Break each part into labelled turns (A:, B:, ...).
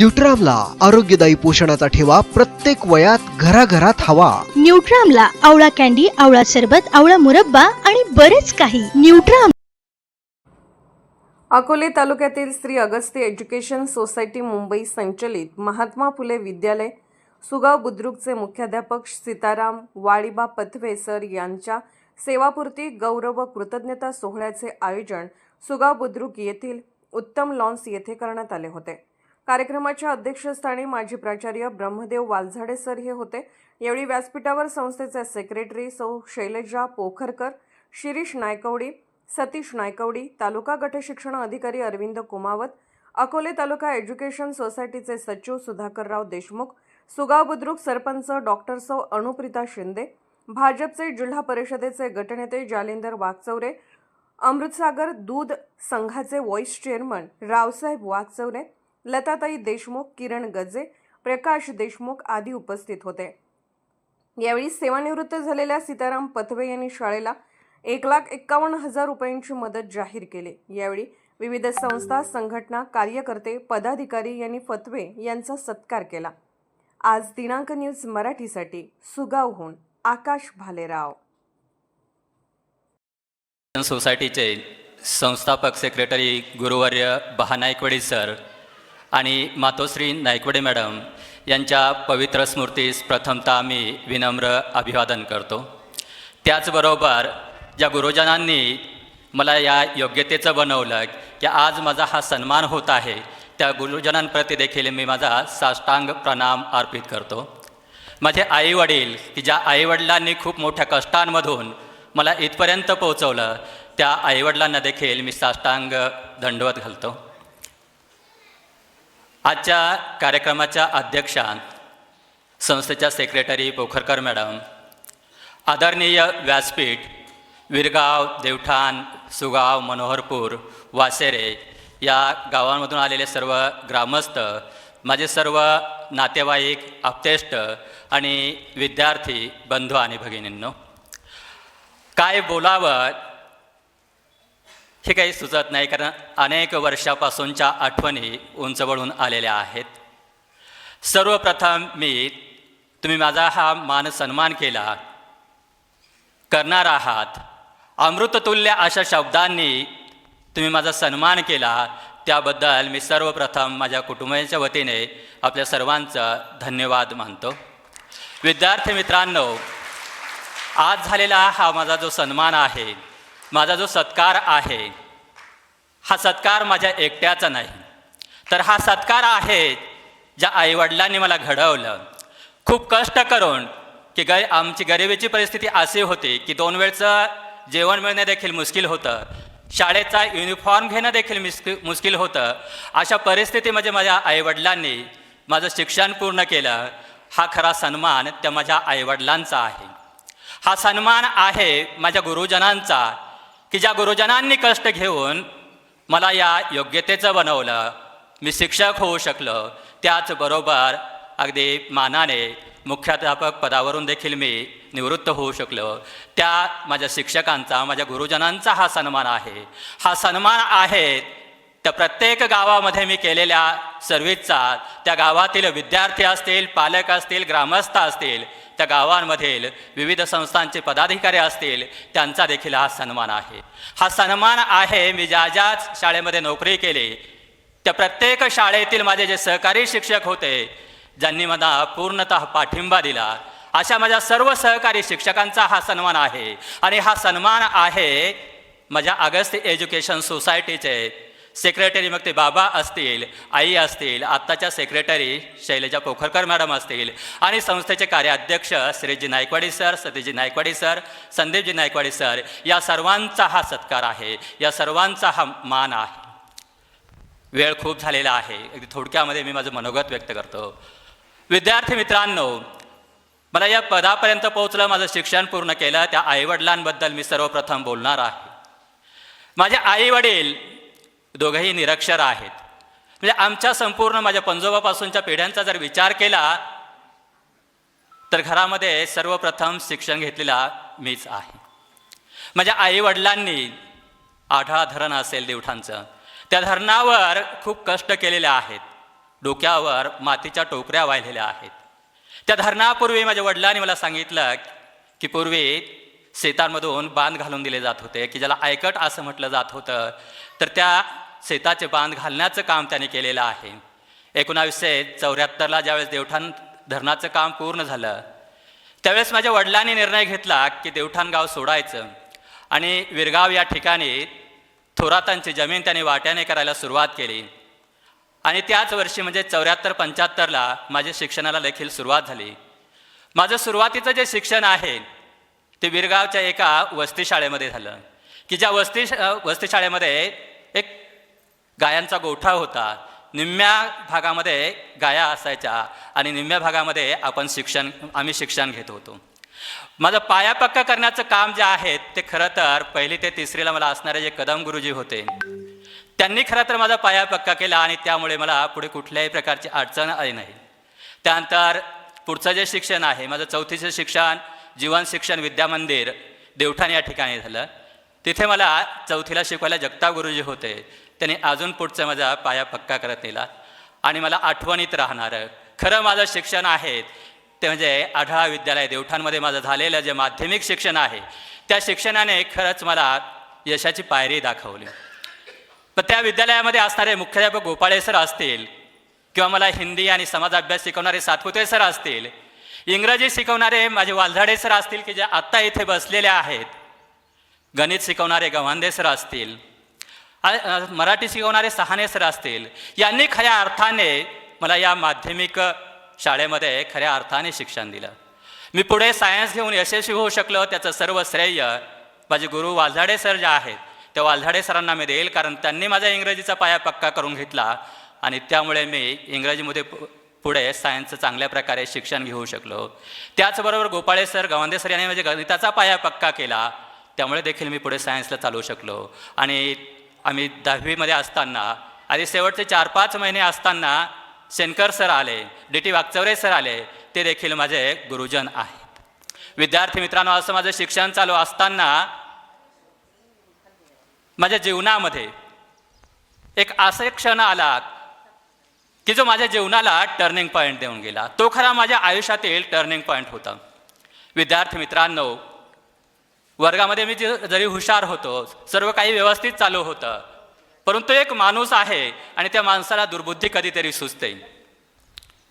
A: न्यूट्रामला आरोग्यदायी पोषणाचा ठेवा प्रत्येक वयात घराघरात हवा.
B: न्यूट्रामला आवळा कॅन्डी आवळा सरबत आवळा मुरब्बा आणि बरेच काही. न्यूट्राम
C: अकोले तालुक्यातील श्री अगस्ती एज्युकेशन सोसायटी मुंबई संचलित महात्मा फुले विद्यालय. सुगाव बुद्रुकचे मुख्याध्यापक सीताराम वाळीबा पथवे सर यांच्या सेवापूर्ती गौरव व कृतज्ञता सोहळ्याचे आयोजन सुगाव बुद्रुक येथील उत्तम लॉन्स येथे करण्यात आले होते. कार्यक्रमाच्या अध्यक्षस्थानी माजी प्राचार्य ब्रह्मदेव वालझाडे सर हे होते. यावेळी व्यासपीठावर संस्थेचे सेक्रेटरी सौ. शैलजा पोखरकर शिरीष नायकवडी सतीश नायकवडी तालुका गटशिक्षण अधिकारी अरविंद कुमावत अकोले तालुका एज्युकेशन सोसायटीचे सचिव सुधाकरराव देशमुख सुगाव बुद्रुक सरपंच डॉक्टर सौ. अणुप्रिता शिंदे भाजपचे जिल्हा परिषदेचे गटनेते जालिंदर वागचौरे अमृतसागर दूध संघाचे व्हाईस चेअरमन रावसाहेब वागचौरे लताताई देशमुख किरण गजे प्रकाश देशमुख आदी उपस्थित होते. यावेळी सेवानिवृत्त झालेल्या सीताराम पथवे यांनी शाळेला एक लाख एक्कावन्न हजार रुपयांची मदत जाहीर केली. यावेळी विविध संस्था संघटना कार्यकर्ते पदाधिकारी यांनी फतवे यांचा सत्कार केला. आज दिनांक न्यूज मराठीसाठी सुगावहून आकाश भालेराव.
D: सोसायटीचे संस्थापक सेक्रेटरी गुरुवर्य बहानायकवडी सर आणि मातोश्री नायकवडे मॅडम यांच्या पवित्र स्मृतीस प्रथमतः मी विनम्र अभिवादन करतो. त्याचबरोबर ज्या गुरुजनांनी मला या योग्यतेचं बनवलं की आज माझा हा सन्मान होत आहे त्या गुरुजनांप्रती देखील मी माझा साष्टांग प्रणाम अर्पित करतो. माझे आईवडील की ज्या आईवडिलांनी खूप मोठ्या कष्टांमधून मला इथपर्यंत पोहोचवलं त्या आईवडिलांना देखील मी साष्टांग दंडवत घालतो. आजच्या कार्यक्रमाच्या अध्यक्षा संस्थेच्या सेक्रेटरी पोखरकर मॅडम आदरणीय व्यासपीठ विरगाव देवठाण सुगाव मनोहरपूर वासेरे या गावांमधून आलेले सर्व ग्रामस्थ माझे सर्व नातेवाईक आप्तेष्ट आणि विद्यार्थी बंधू आणि भगिनींनो काय बोलावं हे काही सुचत नाही कारण अनेक वर्षापासूनच्या आठवणी उंचवळून आलेल्या आहेत. सर्वप्रथम मी तुम्ही माझा हा मान सन्मान केला. करणार आहात. अमृततुल्य अशा शब्दांनी तुम्ही माझा सन्मान केला. त्याबद्दल मी सर्वप्रथम माझ्या कुटुंबाच्या वतीने आपल्या सर्वांचं धन्यवाद मानतो. विद्यार्थी मित्रांनो आज झालेला हा माझा जो सन्मान आहे माझा जो सत्कार आहे हा सत्कार माझ्या एकट्याचा नाही. तर हा सत्कार आहे ज्या आईवडिलांनी मला घडवलं. खूप कष्ट करून की ग आमची गरिबीची परिस्थिती अशी होती की दोन वेळचं जेवण मिळणं देखील मुश्किल होतं. शाळेचा युनिफॉर्म घेणं देखील मिस्कि मुश्किल होतं. अशा परिस्थितीमध्ये म्हणजे माझ्या आईवडिलांनी माझं शिक्षण पूर्ण केलं. हा खरा सन्मान त्या माझ्या आईवडिलांचा आहे. हा सन्मान आहे माझ्या गुरुजनांचा. की ज्या गुरुजनांनी कष्ट घेऊन मला या योग्यतेचं बनवलं मी शिक्षक होऊ शकलो त्याचबरोबर अगदी मानाने मुख्याध्यापक पदावरून देखील मी निवृत्त होऊ शकलो. त्या माझ्या शिक्षकांचा माझ्या गुरुजनांचा हा सन्मान आहे. हा सन्मान आहे त्या प्रत्येक गावामध्ये मी केलेल्या सर्व्हिसचा त्या गावातील विद्यार्थी असतील पालक असतील ग्रामस्थ असतील त्या गावांमधील विविध संस्थांचे पदाधिकारी असतील त्यांचा देखील हा सन्मान आहे. हा सन्मान आहे मी ज्या ज्या शाळेमध्ये नोकरी केली त्या प्रत्येक शाळेतील माझे जे सहकारी शिक्षक होते ज्यांनी मला पूर्णत पाठिंबा दिला अशा माझ्या सर्व सहकारी शिक्षकांचा हा सन्मान आहे. आणि हा सन्मान आहे माझ्या अगस्त एज्युकेशन सोसायटीचे सेक्रेटरी मग ते बाबा असतील आई असतील आत्ताच्या सेक्रेटरी शैलजा पोखरकर मॅडम असतील. आणि संस्थेचे कार्याध्यक्ष Shriji Naikwadi sir Satiji Naikwadi sir Sandeepji Naikwadi sir या सर्वांचा हा सत्कार आहे. या सर्वांचा हा मान आहे. वेळ खूप झालेला आहे. अगदी थोडक्यामध्ये मी माझं मनोगत व्यक्त करतो. विद्यार्थी मित्रांनो मला या पदापर्यंत पोहोचलं माझं शिक्षण पूर्ण केलं त्या आईवडिलांबद्दल मी सर्वप्रथम बोलणार आहे. माझे आईवडील दोघंही निरक्षर आहेत. म्हणजे आमच्या संपूर्ण माझ्या पंजोबापासूनच्या पिढ्यांचा जर विचार केला तर घरामध्ये सर्वप्रथम शिक्षण घेतलेला मीच आहे. माझ्या आईवडिलांनी आढळा धरण असेल देवठांचं. त्या धरणावर खूप कष्ट केलेले आहेत. डोक्यावर मातीच्या टोकऱ्या वाहिलेल्या आहेत. त्या धरणापूर्वी माझ्या वडिलांनी मला सांगितलं की पूर्वी शेतांमधून बांध घालून दिले जात होते की ज्याला आयकट असं म्हटलं जात होतं तर त्या शेताचे बांध घालण्याचं काम त्याने केलेलं आहे. एकोणावीसशे चौऱ्याहत्तरला ज्यावेळेस देवठाण धरणाचं काम पूर्ण झालं त्यावेळेस माझ्या वडिलांनी निर्णय घेतला की देवठाण गाव सोडायचं. आणि विरगाव या ठिकाणी थोरातांची जमीन त्यांनी वाट्याने करायला सुरुवात केली. आणि त्याच वर्षी म्हणजे चौऱ्याहत्तर पंच्याहत्तरला माझ्या शिक्षणाला देखील सुरुवात झाली. माझं सुरुवातीचं जे शिक्षण आहे ते विरगावच्या एका वस्तीशाळेमध्ये झालं की ज्या वस्ती वस्तीशाळेमध्ये एक गायांचा गोठा होता. निम्म्या भागामध्ये गाया असायच्या आणि निम्म्या भागामध्ये आपण शिक्षण आम्ही शिक्षण घेत होतो. माझं पाया पक्का करण्याचं काम जे आहे ते खरं तर पहिली ते तिसरीला मला असणारे जे कदम गुरुजी होते त्यांनी खरं तर माझा पाया पक्का केला आणि त्यामुळे मला पुढे कुठल्याही प्रकारची अडचण आली नाही. त्यानंतर पुढचं जे शिक्षण आहे माझं चौथीचं शिक्षण जीवन शिक्षण विद्यामंदिर देवठाण या ठिकाणी झालं. तिथे मला चौथीला शिकवायला जगताप गुरुजी होते. त्यांनी अजून पुढचं माझा पाया पक्का करत नेला. आणि मला आठवणीत राहणारं. खरं माझं शिक्षण आहे. ते म्हणजे आढळा विद्यालय देवठाणमध्ये माझं झालेलं जे माध्यमिक शिक्षण आहे त्या शिक्षणाने खरंच मला यशाची पायरी दाखवली. पण त्या विद्यालयामध्ये असणारे मुख्याध्यापक गोपाळे सर असतील किंवा मला हिंदी आणि समाज अभ्यास शिकवणारे सातपुते सर असतील इंग्रजी शिकवणारे माझे वालझाडे सर असतील की जे आत्ता इथे बसलेले आहेत. गणित शिकवणारे गव्हांदे सर असतील. मराठी शिकवणारे सहाने सर असतील. यांनी खऱ्या अर्थाने मला या माध्यमिक शाळेमध्ये खऱ्या अर्थाने शिक्षण दिलं. मी पुढे सायन्स घेऊन यशस्वी होऊ शकलो त्याचं सर्व श्रेय माझे गुरु वालझाडे सर जे आहेत त्या वालझाडे सरांना मी देईल कारण त्यांनी माझा इंग्रजीचा पाया पक्का करून घेतला आणि त्यामुळे मी इंग्रजीमध्ये पुढे सायन्सचं चांगल्या प्रकारे शिक्षण घेऊ शकलो. त्याचबरोबर गोपाळे सर गवांदे सर यांनी म्हणजे गणिताचा पाया पक्का केला. त्यामुळे देखील मी पुढे सायन्सला चालू शकलो. आणि आम्ही दहावीमध्ये असताना आधी शेवटचे चार पाच महिने असताना शेनकर सर आले डी टी वागचौरे सर आले ते देखील माझे गुरुजन आहेत. विद्यार्थी मित्रांनो असं माझं शिक्षण चालू असताना माझ्या जीवनामध्ये एक असे एक क्षण आला. की जो माझ्या जीवनाला टर्निंग पॉईंट देऊन गेला तो खरा माझ्या आयुष्यातील टर्निंग पॉईंट होता. विद्यार्थी मित्रांनो वर्गामध्ये मी जरी हुशार होतो सर्व काही व्यवस्थित चालू होतं परंतु एक माणूस आहे आणि त्या माणसाला दुर्बुद्धी कधीतरी सुचते.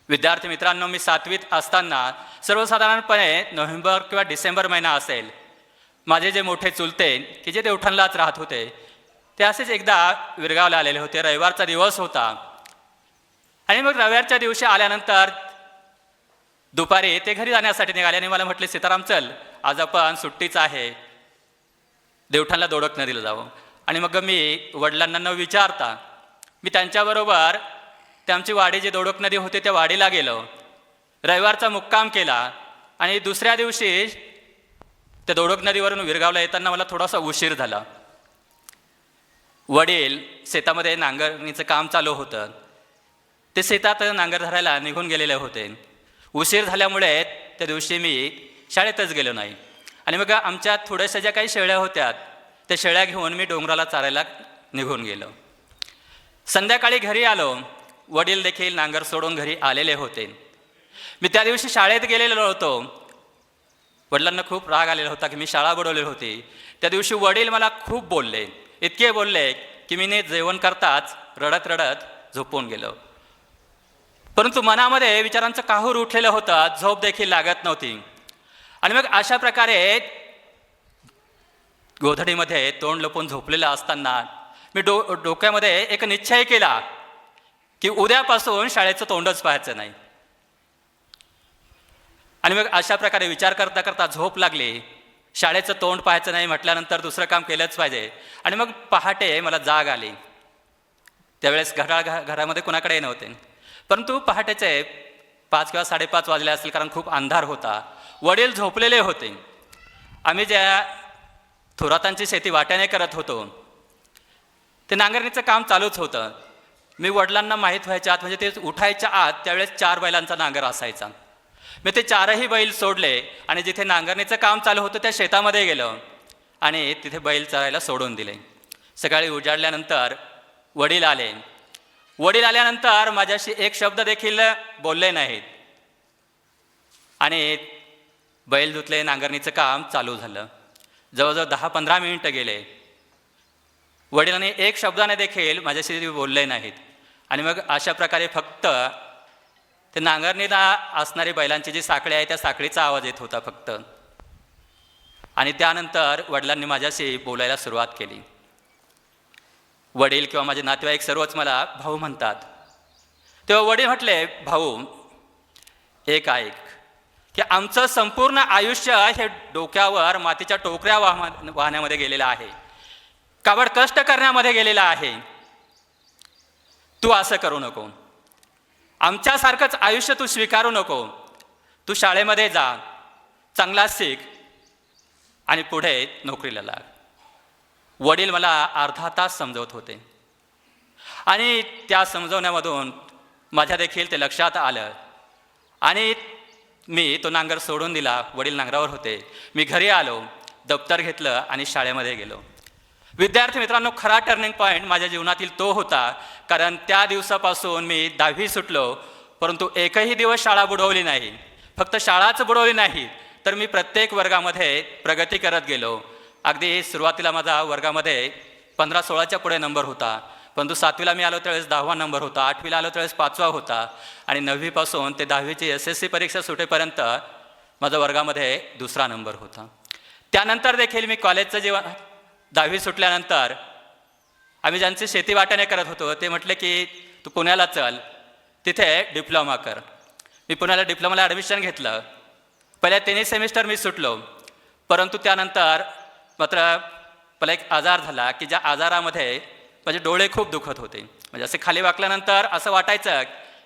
D: विद्यार्थी मित्रांनो मी सातवीत असताना सर्वसाधारणपणे नोव्हेंबर किंवा डिसेंबर महिना असेल माझे जे मोठे चुलते की जे देवठणलाच राहत होते ते असेच एकदा विरगावला आलेले होते. रविवारचा दिवस होता. आणि मग रविवारच्या दिवशी आल्यानंतर दुपारी ते घरी जाण्यासाठी निघाले आणि मला म्हटले सीताराम चल. आज आपण सुट्टीच आहे. देवठाणला दोडक नदीला जावं आणि मग मी वडिलांना न विचारता मी त्यांच्याबरोबर त्यांची वाडी जी दोडक नदी होती त्या वाडीला गेलो. रविवारचा मुक्काम केला आणि दुसऱ्या दिवशी त्या दोडक नदीवरून विरगावला येताना मला थोडासा उशीर झाला. वडील शेतामध्ये नांगरणीचं काम चालू होतं. ते शेतात नांगर धरायला निघून गेलेले होते. उशीर झाल्यामुळे त्या दिवशी मी शाळेतच गेलो नाही. आणि मग आमच्या थोड्याशा ज्या काही शेळ्या होत्या त्या शेळ्या घेऊन मी डोंगराला चालायला निघून गेलो. संध्याकाळी घरी आलो. वडील देखील नांगर सोडून घरी आलेले होते. मी त्या दिवशी शाळेत गेलेलो होतो. वडिलांना खूप राग आलेला होता की मी शाळा बुडवलेली होती. त्या दिवशी वडील मला खूप बोलले. इतके बोलले की मी ने जेवण करताच रडत रडत झोपून गेलो. परंतु मनामध्ये विचारांचं काहूर उठलेलं होतं झोप देखील लागत नव्हती. आणि मग अशा प्रकारे गोधडीमध्ये तोंड लपून झोपलेलं असताना मी डो डोक्यामध्ये एक निश्चय केला की उद्यापासून शाळेचं तोंडच पाहायचं नाही. आणि मग अशा प्रकारे विचार करता करता झोप लागली. शाळेचं तोंड पाहायचं नाही म्हटल्यानंतर दुसरं काम केलंच पाहिजे. आणि मग पहाटे मला जाग आली. त्यावेळेस घराळ घरामध्ये कुणाकडे नव्हते. परंतु पहाटेचे पाच किंवा साडेपाच वाजले असतील कारण खूप अंधार होता. वडील झोपलेले होते. आम्ही ज्या थोरातांची शेती वाट्याने करत होतो ते नांगरणीचं काम चालूच होतं. मी वडिलांना माहीत व्हायच्या आत म्हणजे ते उठायच्या आत त्यावेळेस चार बैलांचा नांगर असायचा. मी ते चारही बैल सोडले आणि जिथे नांगरणीचं काम चालू होतं त्या शेतामध्ये गेलो आणि तिथे बैल चरायला सोडून दिले. सकाळी उजाडल्यानंतर वडील आले. वडील आल्यानंतर माझ्याशी एक शब्द देखील बोलले नाहीत. आणि बैल धुतले नांगरणीचं काम चालू झालं. जवळजवळ दहा पंधरा मिनिटं गेले. वडिलांनी एक शब्दाने देखील माझ्याशी बोलले नाहीत. आणि मग अशा प्रकारे फक्त ते नांगरणीला असणारी बैलांची जी साखळी आहे त्या साखळीचा आवाज येत होता फक्त. आणि त्यानंतर वडिलांनी माझ्याशी बोलायला सुरुवात केली. वडील किंवा माझे नातेवाईक सर्वच मला भाऊ म्हणतात. तेव्हा वडील म्हटले भाऊ एक ऐक की आमचं संपूर्ण आयुष्य हे डोक्यावर मातीच्या टोकऱ्या वाह वाहण्यामध्ये गेलेलं आहे. काबड कष्ट करण्यामध्ये गेलेलं आहे. तू असं करू नको. आमच्यासारखंच आयुष्य तू स्वीकारू नको. तू शाळेमध्ये जा चांगला शिक आणि पुढे नोकरीला लाग. वडील मला अर्धा तास समजवत होते. आणि त्या समजवण्यामधून माझ्या देखील ते लक्षात आलं. आणि मी तो नांगर सोडून दिला वडील नांगरावर होते. मी घरी आलो दप्तर घेतलं आणि शाळेमध्ये गेलो. विद्यार्थी मित्रांनो खरा टर्निंग पॉईंट माझ्या जीवनातील तो होता. कारण त्या दिवसापासून मी दहावी सुटलो परंतु एकही दिवस शाळा बुडवली नाही. फक्त शाळाच बुडवली नाही तर मी प्रत्येक वर्गामध्ये प्रगती करत गेलो. अगदी सुरुवातीला माझा वर्गामध्ये पंधरा सोळाच्या पुढे नंबर होता. परंतु सातवीला मी आलो त्यावेळेस दहावा नंबर होता. आठवीला आलो त्यावेळेस पाचवा होता. आणि नववीपासून ते दहावीची एस एस सी परीक्षा सुटेपर्यंत माझा वर्गामध्ये दुसरा नंबर होता. त्यानंतर देखील मी कॉलेजचं जेव्हा दहावी सुटल्यानंतर आम्ही ज्यांची शेती वाटणे करत होतो ते म्हटले की तू पुण्याला चल. तिथे डिप्लोमा कर. मी पुण्याला डिप्लोमाला ॲडमिशन घेतलं. पहिल्या तिन्ही सेमिस्टर मी सुटलो. परंतु त्यानंतर मात्र मला एक आजार झाला की ज्या आजारामध्ये माझे डोळे खूप दुखत होते. म्हणजे असे खाली वाकल्यानंतर असं वाटायचं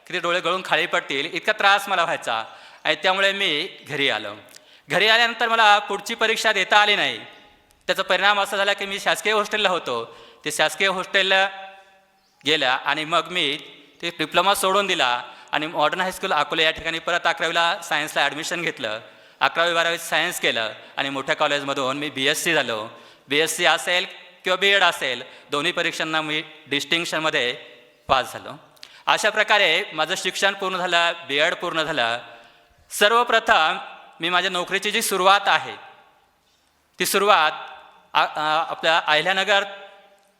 D: की ते डोळे गळून खाली पडतील इतका त्रास मला व्हायचा आणि त्यामुळे मी घरी आलो. घरी आल्यानंतर मला पुढची परीक्षा देता आली नाही. त्याचा परिणाम असा झाला की मी शासकीय हॉस्टेलला होतो. ते शासकीय हॉस्टेलला गेल्या आणि मग मी ते डिप्लोमा सोडून दिला आणि मॉडर्न हायस्कूल अकोले या ठिकाणी परत अकरावीला सायन्सला ॲडमिशन घेतलं. अकरावी बारावीत सायन्स केलं आणि मोठ्या कॉलेजमधून मी बी एस सी झालो. बी एस सी असेल किंवा बी एड असेल दोन्ही परीक्षांना मी डिस्टिंक्शनमध्ये पास झालो. अशा प्रकारे माझं शिक्षण पूर्ण झालं बी एड पूर्ण झालं. सर्वप्रथम मी माझ्या नोकरीची जी सुरुवात आहे ती सुरुवात आपल्या अहिल्यानगर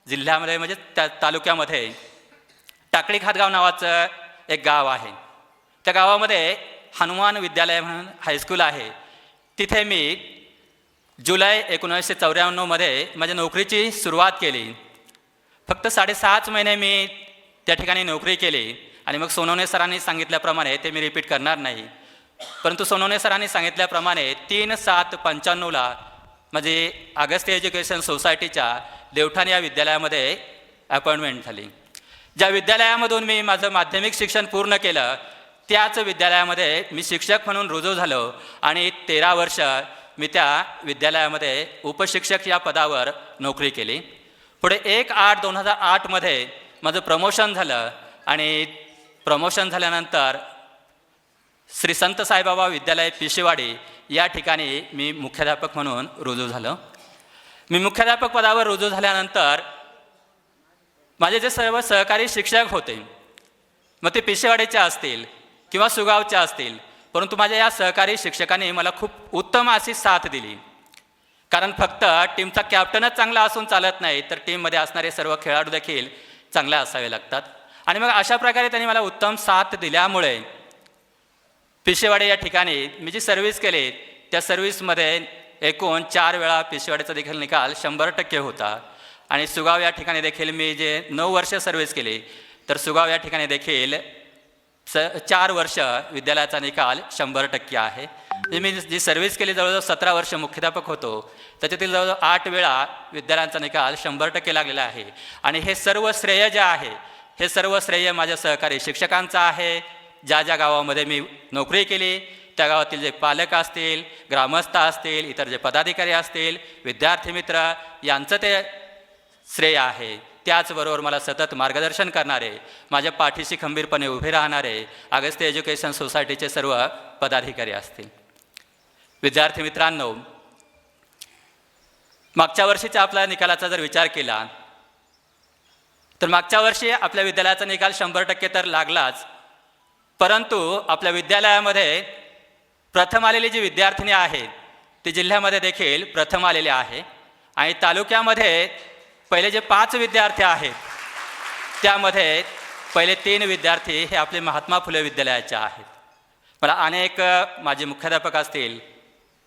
D: जिल्ह्यामध्ये म्हणजे त्या तालुक्यामध्ये टाकळी खातगाव नावाचं एक गाव आहे. त्या गावामध्ये हनुमान विद्यालय म्हणून हायस्कूल आहे. तिथे मी जुलै एकोणीसशे चौऱ्याण्णवमध्ये माझ्या नोकरीची सुरुवात केली. फक्त साडेसहाच महिने मी त्या ठिकाणी नोकरी केली आणि मग सोनवणे सरांनी सांगितल्याप्रमाणे ते मी रिपीट करणार नाही. परंतु सोनवणे सरांनी सांगितल्याप्रमाणे तीन सात पंच्याण्णवला माझी अगस्त्य एज्युकेशन सोसायटीच्या देवठाण या विद्यालयामध्ये अपॉइंटमेंट झाली. ज्या विद्यालयामधून मी माझं माध्यमिक शिक्षण पूर्ण केलं त्याच विद्यालयामध्ये मी शिक्षक म्हणून रुजू झालो आणि तेरा वर्ष मी त्या विद्यालयामध्ये उपशिक्षक या पदावर नोकरी केली. पुढे एक आठ दोन हजार आठमध्ये माझं प्रमोशन झालं आणि प्रमोशन झाल्यानंतर श्री संत साईबाबा विद्यालय पिशेवाडी या ठिकाणी मी मुख्याध्यापक म्हणून रुजू झालो. मी मुख्याध्यापक पदावर रुजू झाल्यानंतर माझे जे सर्व सहकारी शिक्षक होते मग ते पिशेवाडीचे असतील किंवा सुगावच्या असतील. परंतु माझ्या या सहकारी शिक्षकाने मला खूप उत्तम अशी साथ दिली. कारण फक्त टीमचा कॅप्टनच चांगला असून चालत नाही तर टीममध्ये असणारे सर्व खेळाडू देखील चांगले असावे लागतात. आणि मग अशा प्रकारे त्यांनी मला उत्तम साथ दिल्यामुळे पिशेवाडे या ठिकाणी मी जी सर्व्हिस केली त्या सर्व्हिसमध्ये एकूण चार वेळा पिशेवाडीचा देखील निकाल शंभर टक्के होता. आणि सुगाव या ठिकाणी देखील मी जे नऊ वर्ष सर्व्हिस केली तर सुगाव या ठिकाणी देखील स चार वर्ष विद्यालयाचा निकाल शंभर टक्के आहे. म्हणजे मी जी सर्व्हिस केली जवळजवळ सतरा वर्ष मुख्याध्यापक होतो त्याच्यातील जवळजवळ आठ वेळा विद्यालयांचा निकाल शंभर टक्के लागलेला आहे. आणि हे सर्व श्रेय जे आहे हे सर्व श्रेय माझ्या सहकारी शिक्षकांचं आहे. ज्या ज्या गावामध्ये मी नोकरी केली त्या गावातील जे पालक असतील ग्रामस्थ असतील इतर जे पदाधिकारी असतील विद्यार्थी मित्र यांचं ते श्रेय आहे. त्याचबरोबर मला सतत मार्गदर्शन करणारे माझ्या पाठीशी खंबीरपणे उभे राहणारे अगस्त्य एज्युकेशन सोसायटीचे सर्व पदाधिकारी असतील. विद्यार्थी मित्रांनो मागच्या वर्षीच्या आपल्या निकालाचा जर विचार केला तर मागच्या वर्षी आपल्या विद्यालयाचा निकाल शंभर टक्के तर लागलाच परंतु आपल्या विद्यालयामध्ये प्रथम आलेली जी विद्यार्थिनी आहेत ती जिल्ह्यामध्ये देखील प्रथम आलेली आहे आणि तालुक्यामध्ये पहिले जे पाच विद्यार्थी आहेत त्यामध्ये पहिले तीन विद्यार्थी हे आपले महात्मा फुले विद्यालयाचे आहेत. मला अनेक माझे मुख्याध्यापक असतील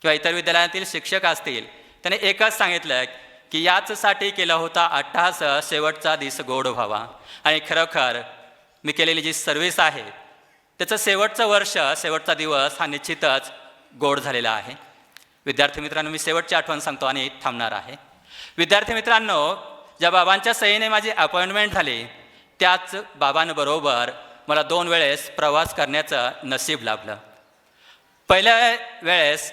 D: किंवा इतर विद्यालयातील शिक्षक असतील त्याने एकच सांगितलं की याचसाठी केला होता अट्टहास शेवटचा दिस गोड व्हावा. आणि खरोखर मी केलेली जी सर्व्हिस आहे त्याचं शेवटचं वर्ष शेवटचा दिवस हा निश्चितच गोड झालेला आहे. विद्यार्थी मित्रांनो मी शेवटची आठवण सांगतो आणि थांबणार आहे. विद्यार्थी मित्रांनो ज्या बाबांच्या सहीने माझी अपॉइंटमेंट झाली त्याच बाबांबरोबर मला दोन वेळेस प्रवास करण्याचं नशीब लाभलं. पहिल्या वेळेस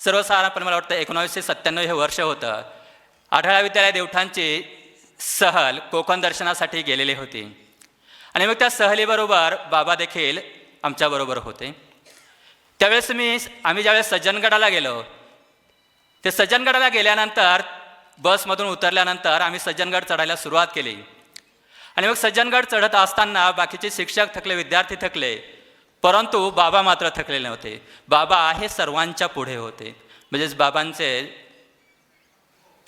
D: सर्वसाधारणपणे मला वाटतं एकोणावीसशे सत्त्याण्णव हे वर्ष होतं. आढळा विद्यालय देवठांची सहल कोकण दर्शनासाठी गेलेली होती. आणि मग त्या सहलीबरोबर बाबा देखील आमच्याबरोबर होते. त्यावेळेस मी आम्ही ज्यावेळेस सज्जनगडाला गेलो ते सज्जनगडाला गेल्यानंतर बसमधून उतरल्यानंतर आम्ही सज्जनगड चढायला सुरुवात केली. आणि मग सज्जनगड चढत असताना बाकीचे शिक्षक थकले विद्यार्थी थकले परंतु बाबा मात्र थकलेले नव्हते. बाबा हे सर्वांच्या पुढे होते. म्हणजेच बाबांचे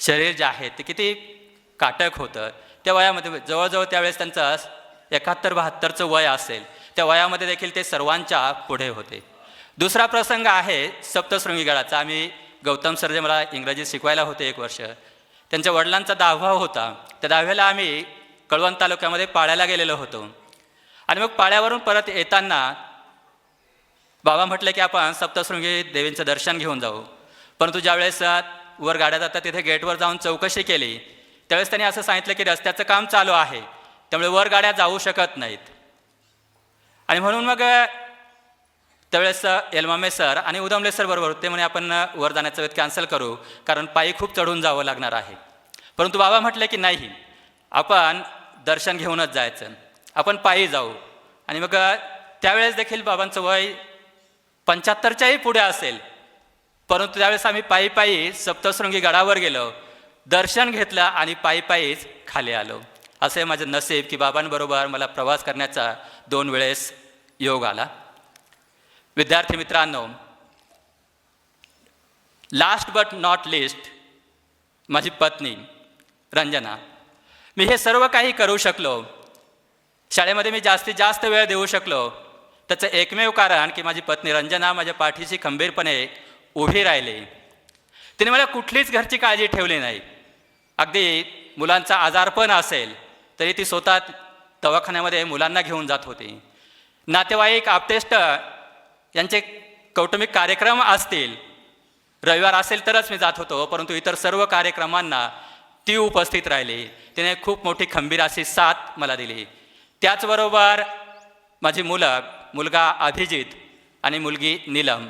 D: शरीर जे आहे ते किती काटक होतं. त्या वयामध्ये जवळजवळ त्यावेळेस त्यांचं एकाहत्तर बहात्तरचं वय असेल. त्या वयामध्ये देखील ते सर्वांच्या पुढे होते. दुसरा प्रसंग आहे सप्तशृंगीगडाचा आम्ही गौतम सर जे मला इंग्रजी शिकवायला होते एक वर्ष. त्यांच्या वडिलांचा दहावा होता. त्या दहाव्याला आम्ही कळवण तालुक्यामध्ये पाळ्याला गेलेलो होतो. आणि मग पाळ्यावरून परत येताना बाबा म्हटलं की आपण सप्तशृंगी देवींचं दर्शन घेऊन जाऊ. परंतु ज्यावेळेस वर गाड्या जातात तिथे गेटवर जाऊन चौकशी केली. त्यावेळेस त्यांनी असं सांगितलं की रस्त्याचं काम चालू आहे. त्यामुळे वर गाड्या जाऊ शकत नाहीत. आणि म्हणून मग त्यावेळेस एलमामे सर आणि उदमले सर बरोबर होते. म्हणे आपण वर जाण्याचं वेळ कॅन्सल करू. कारण पायी खूप चढून जावं लागणार आहे. परंतु बाबा म्हटले की नाही आपण दर्शन घेऊनच जायचं. आपण पायी जाऊ. आणि मग त्यावेळेस देखील बाबांचं वय पंच्याहत्तरच्याही पुढे असेल. परंतु त्यावेळेस आम्ही पायी पायी सप्तशृंगी गडावर गेलो. दर्शन घेतलं आणि पायी पायीच खाली आलो. असे माझं नसीब की बाबांबरोबर मला प्रवास करण्याचा दोन वेळेस योग आला. विद्यार्थी मित्रांनो लास्ट बट नॉट लिस्ट माझी पत्नी रंजना मी हे सर्व काही करू शकलो. शाळेमध्ये मी जास्तीत जास्त वेळ देऊ शकलो. त्याचं एकमेव कारण की माझी पत्नी रंजना माझ्या पाठीशी खंबीरपणे उभी राहिली. तिने मला कुठलीच घरची काळजी ठेवली नाही. अगदी मुलांचा आजारपण असेल तरी ती स्वतः दवाखान्यामध्ये मुलांना घेऊन जात होती. नातेवाईक आपतेष्ट यांचे कौटुंबिक कार्यक्रम असतील. रविवार असेल तरच मी जात होतो परंतु इतर सर्व कार्यक्रमांना ती उपस्थित राहिली. तिने खूप मोठी खंबीर अशी साथ मला दिली. त्याचबरोबर माझी मुलं मुलगा अभिजित आणि मुलगी नीलम.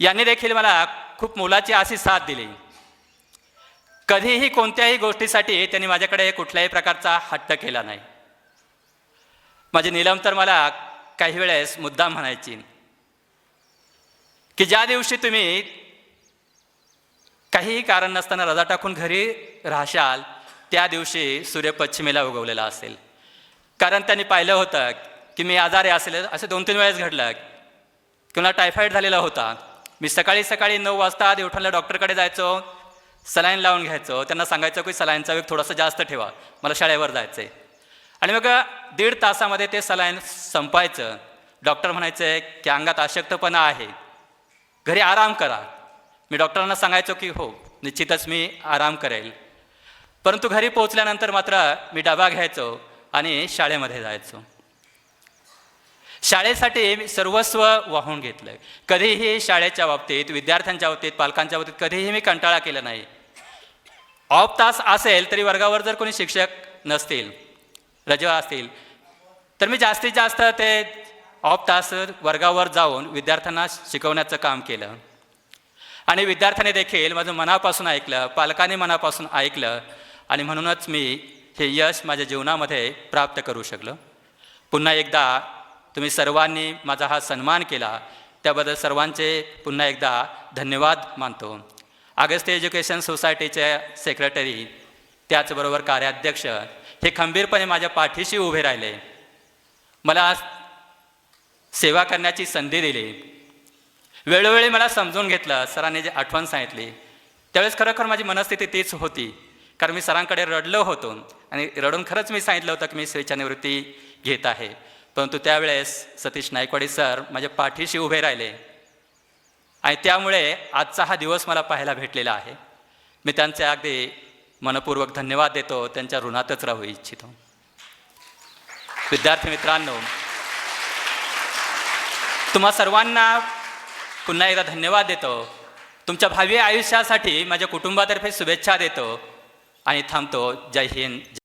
D: यांनी देखील मला खूप मुलाची अशी साथ दिली. कधीही कोणत्याही गोष्टीसाठी त्यांनी माझ्याकडे कुठल्याही प्रकारचा हट्ट केला नाही. माझी नीलम तर मला काही वेळेस मुद्दाम म्हणायची की ज्या दिवशी तुम्ही काहीही कारण नसताना रजा टाकून घरी राहशाल त्या दिवशी सूर्य पश्चिमेला उगवलेला असेल. कारण त्यांनी पाहिलं होतं की मी आजारी असेल असे दोन तीन वेळेस घडलं. किंवा टायफॉईड झालेला होता. मी सकाळी सकाळी नऊ वाजता आधी देवठाणला डॉक्टरकडे जायचो सलाईन लावून घ्यायचो. त्यांना सांगायचं की सलाईनचा वेग थोडासा जास्त ठेवा मला शाळेवर जायचं आहे आणि मग दीड तासामध्ये ते सलाईन संपायचं. डॉक्टर म्हणायचं की अंगात अशक्तपणा आहे. घरी आराम करा. मी डॉक्टरांना सांगायचो की हो निश्चितच मी आराम करेल. परंतु घरी पोहोचल्यानंतर मात्र मी डबा घ्यायचो आणि शाळेमध्ये जायचो. शाळेसाठी मी सर्वस्व वाहून घेतलं कधीही शाळेच्या बाबतीत विद्यार्थ्यांच्या बाबतीत पालकांच्या बाबतीत कधीही मी कंटाळा केला नाही. ऑफ तास असेल तरी वर्गावर जर कोणी शिक्षक नसतील रजा असतील तर मी जास्तीत जास्त ते ऑफ तास वर्गावर जाऊन विद्यार्थ्यांना शिकवण्याचं काम केलं. आणि विद्यार्थ्याने देखील माझं मनापासून ऐकलं पालकांनी मनापासून ऐकलं आणि म्हणूनच मी हे यश माझ्या जीवनामध्ये प्राप्त करू शकलो. पुन्हा एकदा तुम्ही सर्वांनी माझा हा सन्मान केला. त्याबद्दल सर्वांचे पुन्हा एकदा धन्यवाद मानतो. अगस्ती एज्युकेशन सोसायटीचे सेक्रेटरी त्याचबरोबर कार्याध्यक्ष हे खंबीरपणे माझ्या पाठीशी उभे राहिले. मला सेवा करण्याची संधी दिली. वेळोवेळी मला समजून घेतलं सरांनी जे आठवण सांगितली. त्यावेळेस खरोखर माझी मनस्थिती तीच होती. कारण मी सरांकडे रडलो होतो आणि रडून खरंच मी सांगितलं होतं की मी स्वेच्छा निवृत्ती घेत आहे. परंतु त्यावेळेस सतीश नायकवाडी सर माझ्या पाठीशी उभे राहिले. आणि त्यामुळे आजचा हा दिवस मला पाहायला भेटलेला आहे. मी त्यांचे अगदी मनपूर्वक धन्यवाद देतो. त्यांच्या ऋणातच राहू इच्छितो. विद्यार्थी मित्रांनो तुम्हा सर्वांना पुन्हा एकदा धन्यवाद देतो. तुमच्या भावी आयुष्यासाठी माझ्या कुटुंबातर्फे शुभेच्छा देतो. आणि थांबतो. जय हिंद